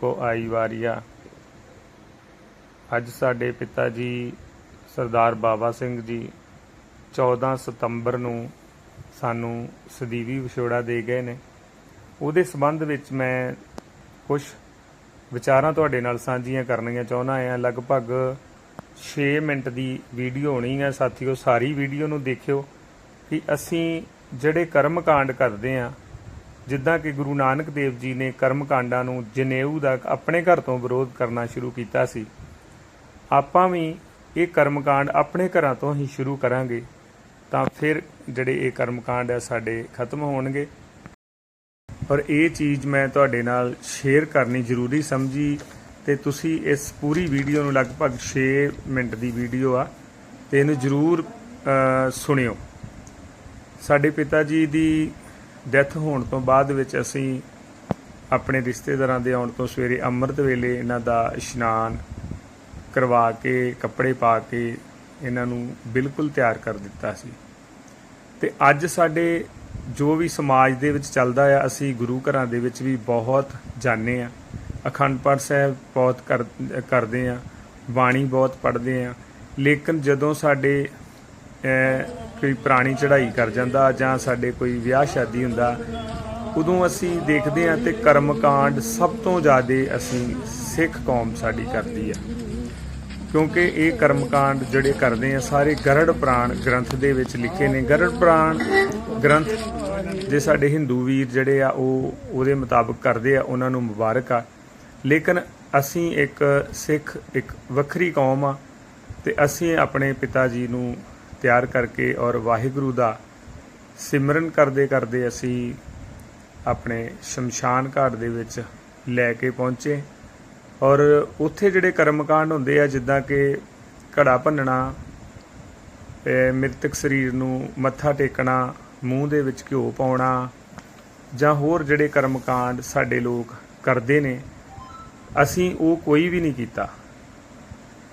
ਕੋ ਆਈ ਵਾਰੀਆ। ਅੱਜ ਸਾਡੇ ਪਿਤਾ ਜੀ ਸਰਦਾਰ ਬਾਬਾ ਸਿੰਘ ਜੀ 14 ਸਤੰਬਰ ਨੂੰ ਸਾਨੂੰ ਸਦੀਵੀ ਵਿਛੋੜਾ ਦੇ ਗਏ ਨੇ। ਉਹਦੇ ਸੰਬੰਧ ਵਿੱਚ ਮੈਂ ਕੁਝ ਵਿਚਾਰਾਂ ਤੁਹਾਡੇ ਨਾਲ ਸਾਂਝੀਆਂ ਕਰਨੀਆਂ ਚਾਹੁੰਦਾ ਹਾਂ ਲਗਭਗ 6 ਮਿੰਟ ਦੀ ਵੀਡੀਓ ਹੋਣੀ ਹੈ ਸਾਥੀਓ, ਸਾਰੀ ਵੀਡੀਓ ਨੂੰ ਦੇਖਿਓ ਕਿ ਅਸੀਂ ਜਿਹੜੇ ਕਰਮ ਕਾਂਡ ਕਰਦੇ ਹਾਂ ਜਿੱਦਾਂ ਕਿ ਗੁਰੂ ਨਾਨਕ ਦੇਵ ਜੀ ਨੇ ਕਰਮ ਕਾਂਡਾਂ ਨੂੰ ਜਨੇਊ ਦਾ ਆਪਣੇ ਘਰ ਤੋਂ ਵਿਰੋਧ ਕਰਨਾ ਸ਼ੁਰੂ ਕੀਤਾ ਸੀ। ਆਪਾਂ ਵੀ ਇਹ ਕਰਮ ਕਾਂਡ ਆਪਣੇ ਘਰਾਂ ਤੋਂ ਹੀ ਸ਼ੁਰੂ ਕਰਾਂਗੇ, ਤਾਂ ਫਿਰ ਜਿਹੜੇ ਇਹ ਕਰਮ ਕਾਂਡ ਆ ਸਾਡੇ ਖਤਮ ਹੋਣਗੇ। ਪਰ ਇਹ ਚੀਜ਼ ਮੈਂ ਤੁਹਾਡੇ ਨਾਲ ਸ਼ੇਅਰ ਕਰਨੀ ਜ਼ਰੂਰੀ ਸਮਝੀ ਤੇ ਤੁਸੀਂ ਇਸ ਪੂਰੀ ਵੀਡੀਓ ਨੂੰ ਲਗਭਗ 6 ਮਿੰਟ ਦੀ ਵੀਡੀਓ ਆ, ਤੇ ਇਹਨੂੰ ਜ਼ਰੂਰ ਸੁਣਿਓ। ਸਾਡੇ ਪਿਤਾ ਜੀ ਦੀ ਡੈਥ ਹੋਣ ਤੋਂ ਬਾਅਦ ਵਿੱਚ ਅਸੀਂ ਆਪਣੇ ਰਿਸ਼ਤੇਦਾਰਾਂ ਦੇ ਆਉਣ ਤੋਂ ਸਵੇਰੇ ਅੰਮ੍ਰਿਤ ਵੇਲੇ ਇਹਨਾਂ ਦਾ ਇਸ਼ਨਾਨ ਕਰਵਾ ਕੇ, ਕੱਪੜੇ ਪਾ ਕੇ ਇਹਨਾਂ ਨੂੰ ਬਿਲਕੁਲ ਤਿਆਰ ਕਰ ਦਿੱਤਾ ਸੀ। ਤੇ ਅੱਜ ਸਾਡੇ ਜੋ ਵੀ ਸਮਾਜ ਦੇ ਵਿੱਚ ਚੱਲਦਾ ਆ, ਅਸੀਂ ਗੁਰੂ ਘਰਾਂ ਦੇ ਵਿੱਚ ਵੀ ਬਹੁਤ ਜਾਣੇ ਆ। ਅਖੰਡ ਪਾਠ ਸਾਹਿਬ ਬਹੁਤ ਕਰ- ਕਰਦੇ ਆ, ਬਾਣੀ ਬਹੁਤ ਪੜ੍ਹਦੇ ਆ। ਲੇਕਿਨ ਜਦੋਂ ਸਾਡੇ ਕੋਈ ਪੁਰਾਣੀ ਚੜ੍ਹਾਈ ਕਰ ਜਾਂਦਾ ਜਾਂ ਸਾਡੇ ਕੋਈ ਵਿਆਹ ਸ਼ਾਦੀ ਹੁੰਦਾ, ਉਦੋਂ ਅਸੀਂ ਦੇਖਦੇ ਆ ਤੇ ਕਰਮਕਾਂਡ ਸਭ ਤੋਂ ਜ਼ਿਆਦਾ ਅਸੀਂ ਸਿੱਖ ਕੌਮ ਸਾਡੀ ਕਰਦੀ ਆ ਕਿਉਂਕਿ ਇਹ ਕਰਮ ਕਾਂਡ ਜਿਹੜੇ ਕਰਦੇ ਆ, ਸਾਰੇ ਗਰੜ ਪ੍ਰਾਣ ਗ੍ਰੰਥ ਦੇ ਵਿੱਚ ਲਿਖੇ ਨੇ। ਗਰੜ ਪ੍ਰਾਣ ਗ੍ਰੰਥ ਜੇ ਸਾਡੇ ਹਿੰਦੂ ਵੀਰ ਜਿਹੜੇ ਆ, ਉਹ ਉਹਦੇ ਮੁਤਾਬਕ ਕਰਦੇ ਆ, ਉਹਨਾਂ ਨੂੰ ਮੁਬਾਰਕ ਆ। ਲੇਕਿਨ ਅਸੀਂ ਇੱਕ ਸਿੱਖ, ਇੱਕ ਵੱਖਰੀ ਕੌਮ ਆ ਤੇ ਅਸੀਂ ਆਪਣੇ ਪਿਤਾ ਜੀ ਨੂੰ ਤਿਆਰ ਕਰਕੇ ਔਰ ਵਾਹਿਗੁਰੂ ਦਾ ਸਿਮਰਨ ਕਰਦੇ ਕਰਦੇ ਅਸੀਂ ਆਪਣੇ ਸ਼ਮਸ਼ਾਨ ਘਾਟ ਦੇ ਵਿੱਚ ਲੈ ਕੇ ਪਹੁੰਚੇ। ਔਰ ਉੱਥੇ ਜਿਹੜੇ ਕਰਮਕਾਂਡ ਹੁੰਦੇ ਆ, ਜਿੱਦਾਂ ਕਿ ਘੜਾ ਭੰਨਣਾ ਮ੍ਰਿਤਕ ਸਰੀਰ ਨੂੰ ਮੱਥਾ ਟੇਕਣਾ, ਮੂੰਹ ਦੇ ਵਿੱਚ ਘਿਓ ਪਾਉਣਾ, ਜਾਂ ਹੋਰ ਜਿਹੜੇ ਕਰਮਕਾਂਡ ਸਾਡੇ ਲੋਕ ਕਰਦੇ ਨੇ, ਅਸੀਂ ਉਹ ਕੋਈ ਵੀ ਨਹੀਂ ਕੀਤਾ।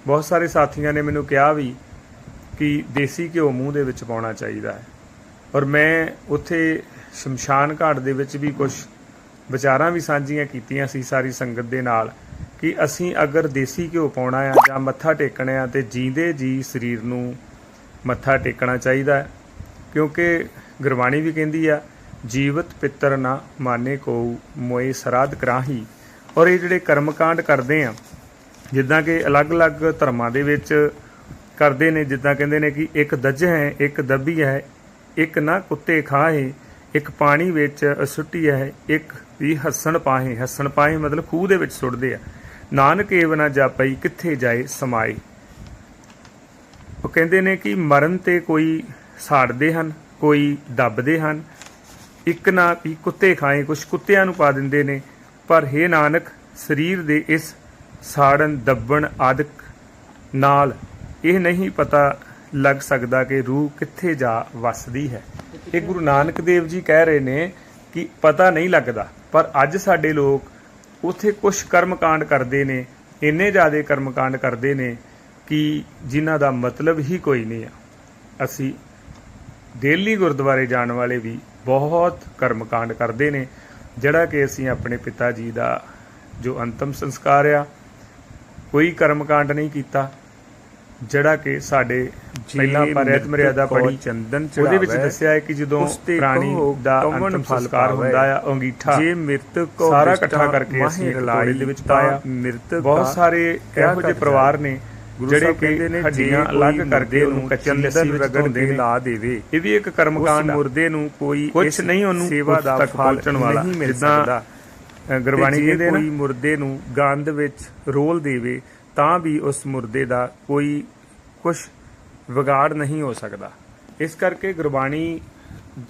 ਬਹੁਤ ਸਾਰੇ ਸਾਥੀਆਂ ਨੇ ਮੈਨੂੰ ਕਿਹਾ ਵੀ ਕਿ ਦੇਸੀ ਘਿਓ ਮੂੰਹ ਦੇ ਵਿੱਚ ਪਾਉਣਾ ਚਾਹੀਦਾ ਹੈ। ਔਰ ਮੈਂ ਉੱਥੇ ਸ਼ਮਸ਼ਾਨ ਘਾਟ ਦੇ ਵਿੱਚ ਵੀ ਕੁਝ ਵਿਚਾਰਾਂ ਵੀ ਸਾਂਝੀਆਂ ਕੀਤੀਆਂ ਸੀ ਸਾਰੀ ਸੰਗਤ ਦੇ ਨਾਲ ਕਿ ਅਸੀਂ ਅਗਰ ਦੇਸੀ ਘਿਓ ਪਾਉਣਾ ਆ ਜਾਂ ਮੱਥਾ ਟੇਕਣਾ ਆ ਤੇ ਜੀਂਦੇ ਜੀ ਸਰੀਰ ਨੂੰ ਮੱਥਾ ਟੇਕਣਾ ਚਾਹੀਦਾ ਹੈ। ਕਿਉਂਕਿ ਗੁਰਬਾਣੀ ਵੀ ਕਹਿੰਦੀ ਆ, ਜੀਵਤ ਪਿੱਤਰ ਨਾ ਮਾਨੇ ਕੋ ਮੋਏ ਸਰਾਧ ਕਰਾਹੀ। ਔਰ ਇਹ ਜਿਹੜੇ ਕਰਮਕਾਂਡ ਕਰਦੇ ਆ, ਜਿੱਦਾਂ ਕਿ ਅਲੱਗ-ਅਲੱਗ ਧਰਮਾਂ ਦੇ ਵਿੱਚ ਕਰਦੇ ਨੇ, ਜਿੱਦਾਂ ਕਹਿੰਦੇ ਨੇ ਕਿ ਇੱਕ ਦੱਜ ਹੈ, ਇੱਕ ਦੱਬੀ ਹੈ, ਇੱਕ ਨਾ ਕੁੱਤੇ ਖਾਏ, ਇੱਕ ਪਾਣੀ ਵਿੱਚ ਸੁੱਟੀ ਹੈ, ਇੱਕ ਵੀ ਹੱਸਣ ਪਾਹੇ। ਹੱਸਣ ਪਾਹੇ ਮਤਲਬ ਖੂਹ ਦੇ ਵਿੱਚ ਸੁੱਟਦੇ ਆ। ਨਾਨਕ ਏਵ ਨਾ ਜਾਪਈ, ਕਿੱਥੇ ਜਾਏ ਸਮਾਏ। ਉਹ ਕਹਿੰਦੇ ਨੇ ਕਿ ਮਰਨ ਤੇ ਕੋਈ ਸਾੜਦੇ ਹਨ, ਕੋਈ ਦੱਬਦੇ ਹਨ। ਇੱਕ ਨਾ ਵੀ ਕੁੱਤੇ ਖਾਏ, ਕੁਛ ਕੁੱਤਿਆਂ ਨੂੰ ਪਾ ਦਿੰਦੇ ਨੇ। ਪਰ हे ਨਾਨਕ, ਸਰੀਰ ਦੇ ਇਸ ਸਾੜਨ, ਦੱਬਣ ਆਦਿਕ ਨਾਲ ਇਹ ਨਹੀਂ ਪਤਾ ਲੱਗ ਸਕਦਾ ਕਿ ਰੂਹ ਕਿੱਥੇ ਜਾ ਵਸਦੀ ਹੈ। ਇਹ ਗੁਰੂ ਨਾਨਕ ਦੇਵ ਜੀ ਕਹਿ ਰਹੇ ਨੇ ਕਿ ਪਤਾ ਨਹੀਂ ਲੱਗਦਾ, ਪਰ ਅੱਜ ਸਾਡੇ ਲੋਕ ਉਥੇ ਕੁਝ ਕਰਮਕਾਂਡ ਕਰਦੇ ਨੇ, ਇੰਨੇ ਜ਼ਿਆਦਾ ਕਰਮਕਾਂਡ ਕਰਦੇ ਨੇ ਕਿ ਜਿਨ੍ਹਾਂ ਦਾ ਮਤਲਬ ਹੀ ਕੋਈ ਨਹੀਂ ਆ। ਅਸੀਂ ਡੇਲੀ ਗੁਰਦੁਆਰੇ ਜਾਣ ਵਾਲੇ ਵੀ ਬਹੁਤ ਕਰਮਕਾਂਡ ਕਰਦੇ ਨੇ, ਜਿਹੜਾ ਕਿ ਅਸੀਂ ਆਪਣੇ ਪਿਤਾ ਜੀ ਦਾ ਜੋ ਅੰਤਮ ਸੰਸਕਾਰ ਆ, ਕੋਈ ਕਰਮਕਾਂਡ ਨਹੀਂ ਕੀਤਾ। ਜਿਹੜਾ ਕਿ ਸਾਡੇ ਪਹਿਲਾਂ ਆਪਾਂ ਰਹਿਤ ਮਰਿਆਦਾ ਪੜੀ ਚੰਦਨ ਉਹਦੇ ਵਿੱਚ ਦੱਸਿਆ ਹੈ ਕਿ ਜਦੋਂ ਪ੍ਰਾਣੀ ਦਾ ਅੰਤਮ ਸੰਸਕਾਰ। ਹੁੰਦਾ ਆ ਅੰਗੀਠਾ ਜੇ ਮ੍ਰਿਤਕ ਕੋ ਸਾਰਾ ਇਕੱਠਾ ਕਰਕੇ ਅਸੀਂ ਤੋੜੇ ਦੇ ਵਿੱਚ ਪਾਇਆ। ਮ੍ਰਿਤਕ ਬਹੁਤ ਦਾ ਸਾਰੇ ਇਹੋ ਜਿਹੇ ਪਰਿਵਾਰ ਨੇ ਜਿਹੜੇ ਕਹਿੰਦੇ ਨੇ ਹੱਡੀਆਂ ਅਲੱਗ ਕਰਕੇ ਉਹਨੂੰ ਕੱਚੀ ਨੂੰ ਲੱਸੀ ਰਗੜ ਨੇ। ਲਾ ਦੇਵੇ ਇਹ ਵੀ ਇੱਕ ਕਰਮਕਾਂਡ ਆ। ਮੁਰਦੇ ਨੂੰ ਕੋਈ ਇਸ ਨਹੀਂ ਉਹਨੂੰ ਸੇਵਾ ਦਾ ਫਲ ਨਹੀਂ ਮਿਲ ਸਕਦਾ। ਗੁਰਬਾਣੀ ਕਹਿੰਦੇ ਨਾ ਕੋਈ ਮੁਰਦੇ ਨੂੰ ਗੰਦ ਵਿੱਚ ਰੋਲ ਦੇਵੇ ਤਾਂ ਵੀ ਉਸ ਮੁਰਦੇ ਦਾ ਕੋਈ ਕੁਝ ਵਿਗਾੜ ਨਹੀਂ ਹੋ ਸਕਦਾ। ਇਸ ਕਰਕੇ ਗੁਰਬਾਣੀ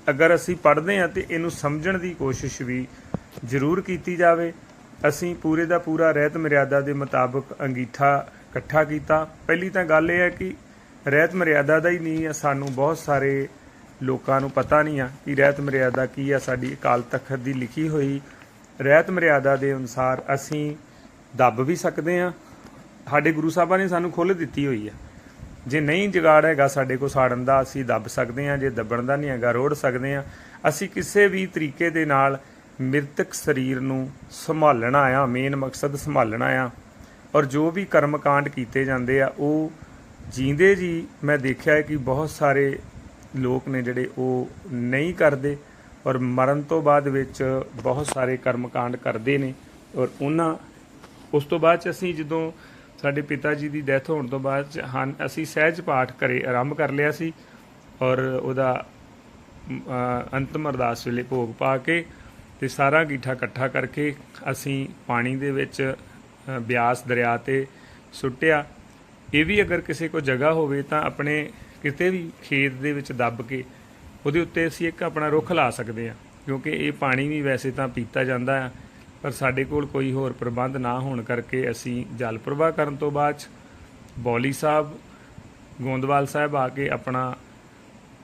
ਅਗਰ ਅਸੀਂ ਪੜ੍ਹਦੇ ਹਾਂ ਤੇ ਇਹਨੂੰ ਸਮਝਣ ਦੀ ਕੋਸ਼ਿਸ਼ ਵੀ ਜ਼ਰੂਰ ਕੀਤੀ ਜਾਵੇ। ਅਸੀਂ ਪੂਰੇ ਦਾ ਪੂਰਾ ਰਹਿਤ ਮਰਿਆਦਾ ਦੇ ਮੁਤਾਬਕ ਅੰਗੀਠਾ ਇਕੱਠਾ ਕੀਤਾ। ਪਹਿਲੀ ਤਾਂ ਗੱਲ ਇਹ ਹੈ ਕਿ ਰਹਿਤ ਮਰਿਆਦਾ ਦਾ ਹੀ ਨਹੀਂ ਹੈ, ਸਾਨੂੰ ਬਹੁਤ ਸਾਰੇ ਲੋਕਾਂ ਨੂੰ ਪਤਾ ਨਹੀਂ ਆ ਕਿ ਰਹਿਤ ਮਰਿਆਦਾ ਕੀ ਆ। ਸਾਡੀ ਅਕਾਲ ਤਖਤ ਦੀ ਲਿਖੀ ਹੋਈ ਰਹਿਤ ਮਰਿਆਦਾ ਦੇ ਅਨੁਸਾਰ ਅਸੀਂ ਦੱਬ ਵੀ ਸਕਦੇ ਆ ਸਾਡੇ ਗੁਰੂ ਸਾਹਿਬਾਂ ਨੇ ਸਾਨੂੰ ਖੁੱਲ੍ਹ ਦਿੱਤੀ ਹੋਈ ਆ। ਜੇ ਨਹੀਂ ਜਗਾੜ ਹੈਗਾ ਸਾਡੇ ਕੋਲ ਸਾੜਨ ਦਾ, ਅਸੀਂ ਦੱਬ ਸਕਦੇ ਹਾਂ, ਜੇ ਦੱਬਣ ਦਾ ਨਹੀਂ ਹੈਗਾ, ਰੋੜ ਸਕਦੇ ਹਾਂ। ਅਸੀਂ ਕਿਸੇ ਵੀ ਤਰੀਕੇ ਦੇ ਨਾਲ ਮ੍ਰਿਤਕ ਸਰੀਰ ਨੂੰ ਸੰਭਾਲਣਾ ਆ ਮੇਨ ਮਕਸਦ ਸੰਭਾਲਣਾ ਆ। ਔਰ ਜੋ ਵੀ ਕਰਮਕਾਂਡ ਕੀਤੇ ਜਾਂਦੇ ਆ, ਉਹ ਜੀਂਦੇ ਜੀ, ਮੈਂ ਦੇਖਿਆ ਹੈ ਕਿ ਬਹੁਤ ਸਾਰੇ ਲੋਕ ਨੇ ਜਿਹੜੇ ਉਹ ਨਹੀਂ ਕਰਦੇ। ਔਰ ਮਰਨ ਤੋਂ ਬਾਅਦ ਵਿੱਚ ਬਹੁਤ ਸਾਰੇ ਕਰਮਕਾਂਡ ਕਰਦੇ ਨੇ। ਔਰ ਉਹਨਾਂ, ਉਸ ਤੋਂ ਬਾਅਦ ਚ ਅਸੀਂ ਜਦੋਂ ਸਾਡੇ ਪਿਤਾ ਜੀ ਦੀ ਡੈਥ ਹੋਣ ਤੋਂ ਬਾਅਦ ਚ ਹਨ, ਅਸੀਂ ਸਹਿਜ ਪਾਠ ਕਰੇ ਆਰੰਭ ਕਰ ਲਿਆ ਸੀ ਔਰ ਉਹਦਾ ਅੰਤਮ ਅਰਦਾਸ ਵੇਲੇ ਭੋਗ ਪਾ ਕੇ ਤੇ ਸਾਰਾ ਗੀਠਾ ਇਕੱਠਾ ਕਰਕੇ ਅਸੀਂ ਪਾਣੀ ਦੇ ਵਿੱਚ ਬਿਆਸ ਦਰਿਆ ਤੇ ਸੁੱਟਿਆ। ਇਹ ਵੀ ਅਗਰ ਕਿਸੇ ਕੋ ਜਗ੍ਹਾ ਹੋਵੇ ਤਾਂ ਆਪਣੇ ਕਿਤੇ ਵੀ ਖੇਤ ਦੇ ਵਿੱਚ ਦੱਬ ਕੇ ਉਹਦੇ ਉੱਤੇ ਅਸੀਂ ਇੱਕ ਆਪਣਾ ਰੁੱਖ ਲਾ ਸਕਦੇ ਹਾਂ, ਕਿਉਂਕਿ ਇਹ ਪਾਣੀ ਵੀ ਵੈਸੇ ਤਾਂ ਪੀਤਾ ਜਾਂਦਾ ਹੈ। ਪਰ ਸਾਡੇ ਕੋਲ ਕੋਈ ਹੋਰ ਪ੍ਰਬੰਧ ਨਾ ਹੋਣ ਕਰਕੇ ਅਸੀਂ ਜਲ ਪ੍ਰਵਾਹ ਕਰਨ ਤੋਂ ਬਾਅਦ 'ਚ ਬੌਲੀ ਸਾਹਿਬ, ਗੋਂਦਵਾਲ ਸਾਹਿਬ ਆ ਕੇ ਆਪਣਾ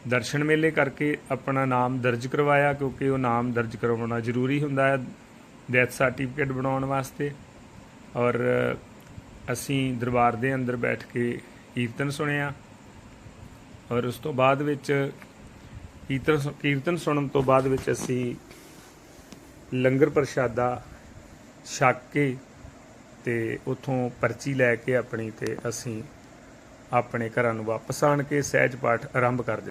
ਦਰਸ਼ਨ ਮੇਲੇ ਕਰਕੇ ਆਪਣਾ ਨਾਮ ਦਰਜ ਕਰਵਾਇਆ, ਕਿਉਂਕਿ ਉਹ ਨਾਮ ਦਰਜ ਕਰਵਾਉਣਾ ਜ਼ਰੂਰੀ ਹੁੰਦਾ ਹੈ ਡੈਥ ਸਰਟੀਫਿਕੇਟ ਬਣਾਉਣ ਵਾਸਤੇ। ਔਰ ਅਸੀਂ ਦਰਬਾਰ ਦੇ ਅੰਦਰ ਬੈਠ ਕੇ ਕੀਰਤਨ ਸੁਣਿਆ। ਔਰ ਉਸ ਤੋਂ ਬਾਅਦ ਵਿੱਚ ਕੀਰਤਨ ਕੀਰਤਨ ਸੁਣਨ ਤੋਂ ਬਾਅਦ ਵਿੱਚ ਅਸੀਂ ਲੰਗਰ ਪ੍ਰਸ਼ਾਦਾ ਛਕ ਕੇ ਤੇ ਉਥੋਂ ਪਰਚੀ ਲੈ ਕੇ ਆਪਣੀ ਤੇ ਅਸੀਂ ਆਪਣੇ ਘਰਾਂ ਨੂੰ ਵਾਪਸ ਆਣ ਕੇ ਸਹਿਜ ਪਾਠ ਆਰੰਭ ਕਰ ਦਿੱਤਾ।